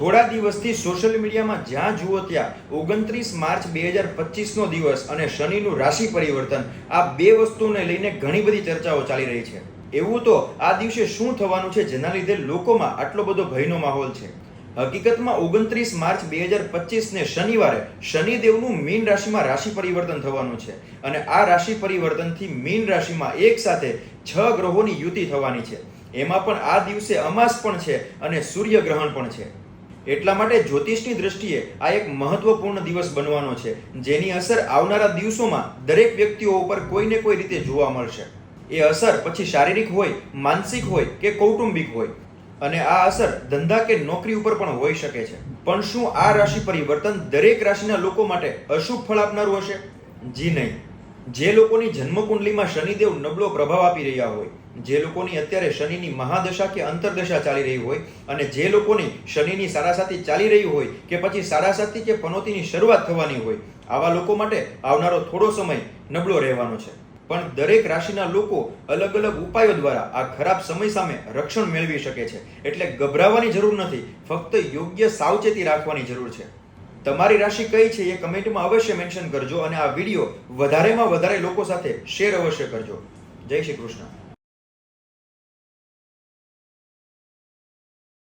થોડા દિવસથી સોશિયલ મીડિયામાં જ્યાં જુઓ ત્યાં ઓગણત્રીસ માર્ચ બે હજાર પચીસનો દિવસ અને શનિનું રાશિ પરિવર્તન, આ બે વસ્તુને લઈને ઘણી બધી ચર્ચાઓ ચાલી રહી છે. એવું તો આ દિવસે શું થવાનું છે જેના લીધે લોકોમાં આટલો બધો ભયનો માહોલ છે? હકીકતમાં ઓગણત્રીસ માર્ચ બે હજાર પચીસને શનિવારે શનિદેવનું મીન રાશિમાં રાશિ પરિવર્તન થવાનું છે અને આ રાશિ પરિવર્તનથી મીન રાશિમાં એક સાથે છ ગ્રહોની યુતિ થવાની છે. એમાં પણ આ દિવસે અમાસ પણ છે અને સૂર્યગ્રહણ પણ છે. એટલા માટે જ્યોતિષની દ્રષ્ટિએ આ એક મહત્વપૂર્ણ દિવસ બનવાનો છે, જેની અસર આવનારા દિવસોમાં દરેક વ્યક્તિઓ ઉપર કોઈને કોઈ રીતે જોવા મળશે. એ અસર પછી શારીરિક હોય, માનસિક હોય કે કૌટુંબિક હોય. અને આ અસર ધંધા કે નોકરી ઉપર પણ હોઈ શકે છે. પણ શું આ રાશિ પરિવર્તન દરેક રાશિના લોકો માટે અશુભ ફળ આપનારું હશે? જી નહીં. જે લોકોની જન્મકુંડલીમાં શનિદેવ નબળો પ્રભાવ આપી રહ્યા હોય, જે લોકોની અત્યારે શનિની મહાદશા કે અંતરદશા ચાલી રહી હોય અને જે લોકોની શનિની સારાસાતી ચાલી રહી હોય કે પછી સારાસાતી કે પનોતીની શરૂઆત થવાની હોય, આવા લોકો માટે આવનારો થોડો સમય નબળો રહેવાનો છે. પણ દરેક રાશિના લોકો અલગ અલગ ઉપાયો દ્વારા આ ખરાબ સમય સામે રક્ષણ મેળવી શકે છે. એટલે ગભરાવાની જરૂર નથી, ફક્ત યોગ્ય સાવચેતી રાખવાની જરૂર છે. તમારી રાશિ કઈ છે એ કમેન્ટમાં અવશ્ય મેન્શન કરજો અને આ વીડિયો વધારેમાં વધારે લોકો સાથે શેર અવશ્ય કરજો. જય શ્રી કૃષ્ણ.